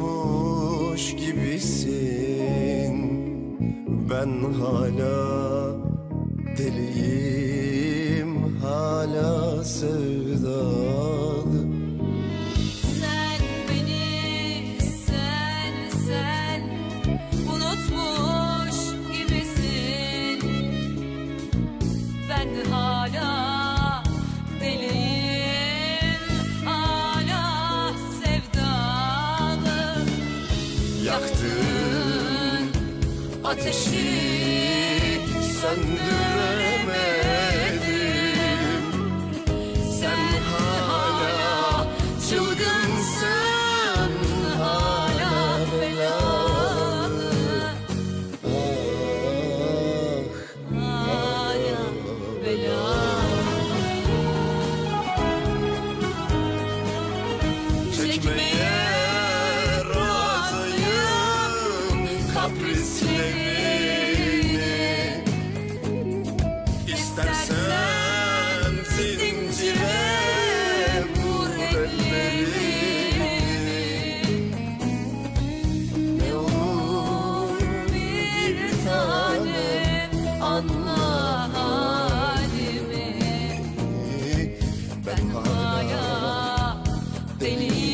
unutmuş gibisin. Ben hala deliyim hala sevdalı Ateşi söndüremedim Hala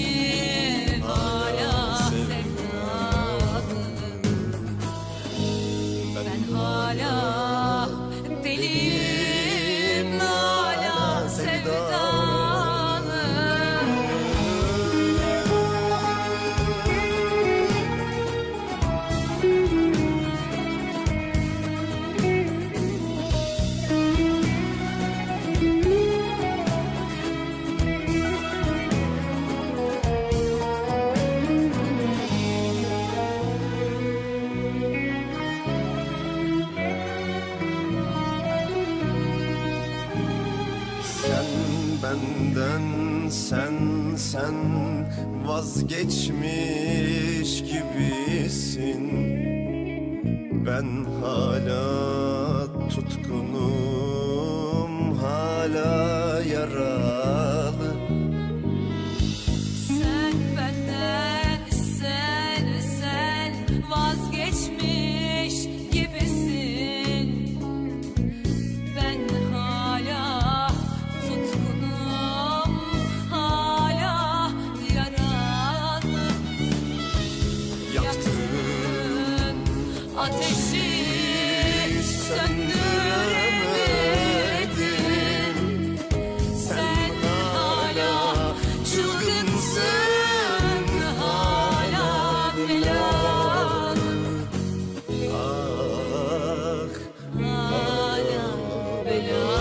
benden sen sen vazgeçmiş gibisin. Ben hala tutkunum hala yaralı belalı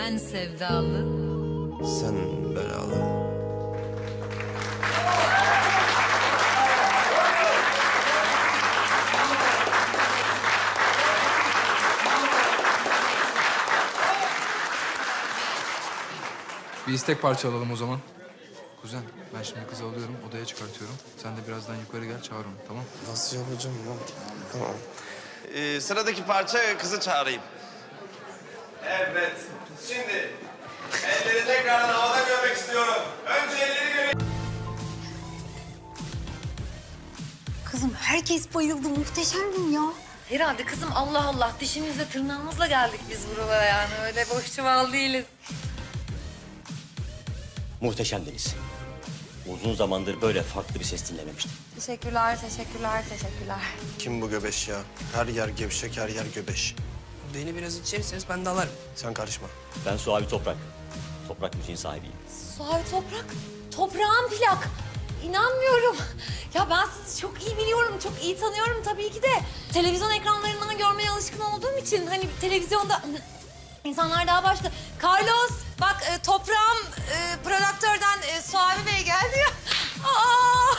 Ben sevdalı sen belalı. Bir istek parça alalım o zaman. Kuzen ben şimdi kızı alıyorum odaya çıkartıyorum. Sen de birazdan yukarı gel çağır onu tamam Nasıl yapacağım lan? Tamam. Ee, sıradaki parça kızı çağırayım. Evet. Şimdi elleri tekrardan havada görmek istiyorum. Önce elleri göreyim. Kızım herkes bayıldı. Muhteşemdin ya. Herhalde kızım Allah Allah dişimizle tırnağımızla geldik biz buralara yani öyle boş çuval değiliz. Muhteşemdiniz. Uzun zamandır böyle farklı bir ses dinlememiştim. Teşekkürler, teşekkürler, teşekkürler. Kim bu göbeş ya? Her yer gevşek, her yer göbeş. Beni biraz içerirseniz ben de alarım. Sen karışma. Ben Suavi Toprak. Toprak müziğin sahibiyim. Suavi toprak, toprağın plak. İnanmıyorum. Ya ben sizi çok iyi biliyorum, çok iyi tanıyorum tabii ki de. Televizyon ekranlarından görmeye alışkın olduğum için hani televizyonda insanlar daha başka. Carlos, bak e, toprağım e, prodüktörden e, Suavi Bey geldi ya. Aa!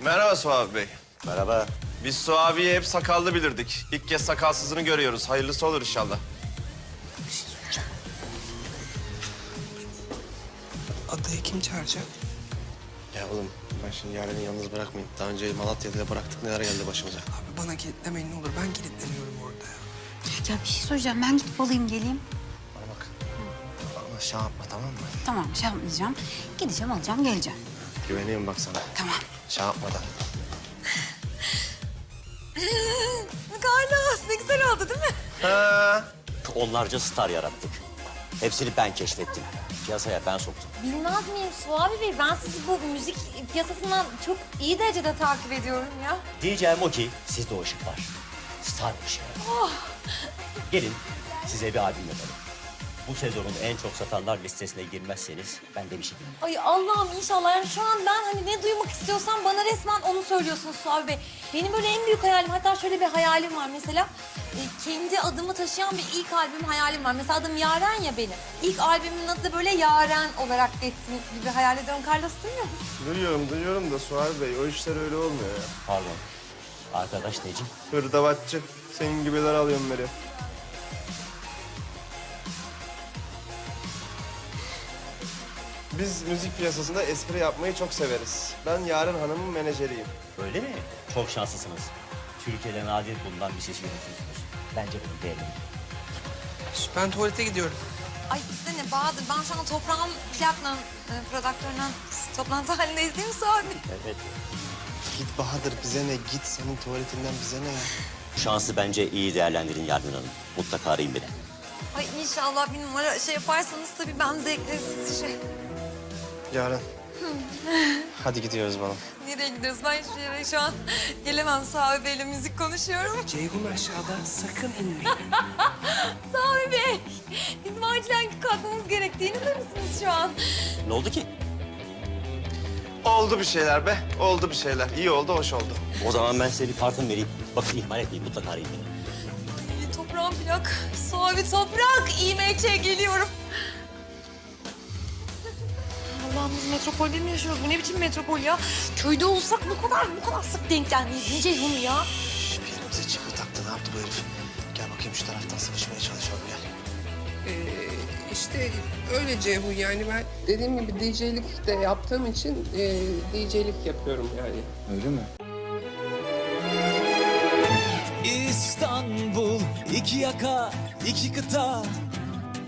Merhaba Suavi Bey. Merhaba. Biz Suavi'yi hep sakallı bilirdik. İlk kez sakalsızını görüyoruz. Hayırlısı olur inşallah. Adayı kim çağıracak? Ya oğlum ben şimdi Yaren'i yalnız bırakmayın. Daha önce Malatya'da da bıraktık neler geldi başımıza. Abi bana kilitlemeyin ne olur. Ben kilitleniyorum orada ya. Ya bir şey soracağım. Ben gidip alayım geleyim. Bana bak. Ama şey yapma tamam mı? Tamam şey yapmayacağım. Gideceğim alacağım geleceğim. Güveniyorum bak sana. Tamam. Şey yapmadan. Ne güzel oldu değil mi? Ha. Onlarca star yarattık. Hepsini ben keşfettim. Piyasaya ben soktum. Bilmez miyim Suavi Bey? Ben sizi bu müzik piyasasından çok iyi derecede takip ediyorum ya. Diyeceğim o ki sizde o ışık var. Star ışığı. Gelin size bir albüm yapalım. Bu sezonun en çok satanlar listesine girmezseniz ben de bir şey bilmem. Ay Allah'ım inşallah. Yani şu an ben hani ne duymak istiyorsam bana resmen onu söylüyorsunuz Suavi Bey. Benim böyle en büyük hayalim, hatta şöyle bir hayalim var mesela. e, kendi adımı taşıyan bir ilk albüm hayalim var. Mesela adım Yaren ya benim. İlk albümün adı da böyle Yaren olarak geçsin gibi hayal ediyorum. Carlos duymuyor musun? Duyuyorum duyuyorum da Suavi Bey o işler öyle olmuyor ya. Pardon. Arkadaş Necip. Hırdavatçı. Senin gibiler alıyorum beni. Biz müzik piyasasında espri yapmayı çok severiz. Ben Yaren Hanım'ın menajeriyim. Öyle mi? Çok şanslısınız. Türkiye'de nadir bulunan bir ses yönetiyorsunuz. Bence bunu beğenin. Ben tuvalete gidiyorum. Ay işte ne Bahadır. Ben sana toprağın plakla e, prodüktöründen toplantı halindeyiz değil mi Suavi? Evet. Git Bahadır bize ne? Git senin tuvaletinden bize ne ya? Şansı bence iyi değerlendirin Yardım Hanım. Mutlaka arayın beni. Ay inşallah bir numara şey yaparsanız tabii ben zevkle sizi şey... Yaren. Hadi gidiyoruz bana. Nereye gidiyoruz? Ben hiçbir yere şu an gelemem. Suavi Bey'le müzik konuşuyorum. Ceyhun aşağıda sakın inmeyin. Suavi Bey, bizim acilen kalkmamız gerektiğini de misiniz şu an? Ne oldu ki? Oldu bir şeyler be. Oldu bir şeyler. İyi oldu, hoş oldu. O zaman ben size bir kartım vereyim. Bakın ihmal etmeyin mutlaka arayın beni. Ay, Toprağın plak, Suavi toprak. İMÇ'ye geliyorum. Biz metropolde mi yaşıyoruz? Bu ne biçim metropol ya? Köyde olsak bu kadar, bu kadar sık denk gelmeyiz. Ceyhun ya? Birimize çığır taktı. Ne yaptı bu herif? Gel bakayım şu taraftan sıvışmaya çalışalım gel. Ee, işte öyle Ceyhun yani ben dediğim gibi DJ'lik de yaptığım için e, DJ'lik yapıyorum yani. İstanbul iki yaka iki kıta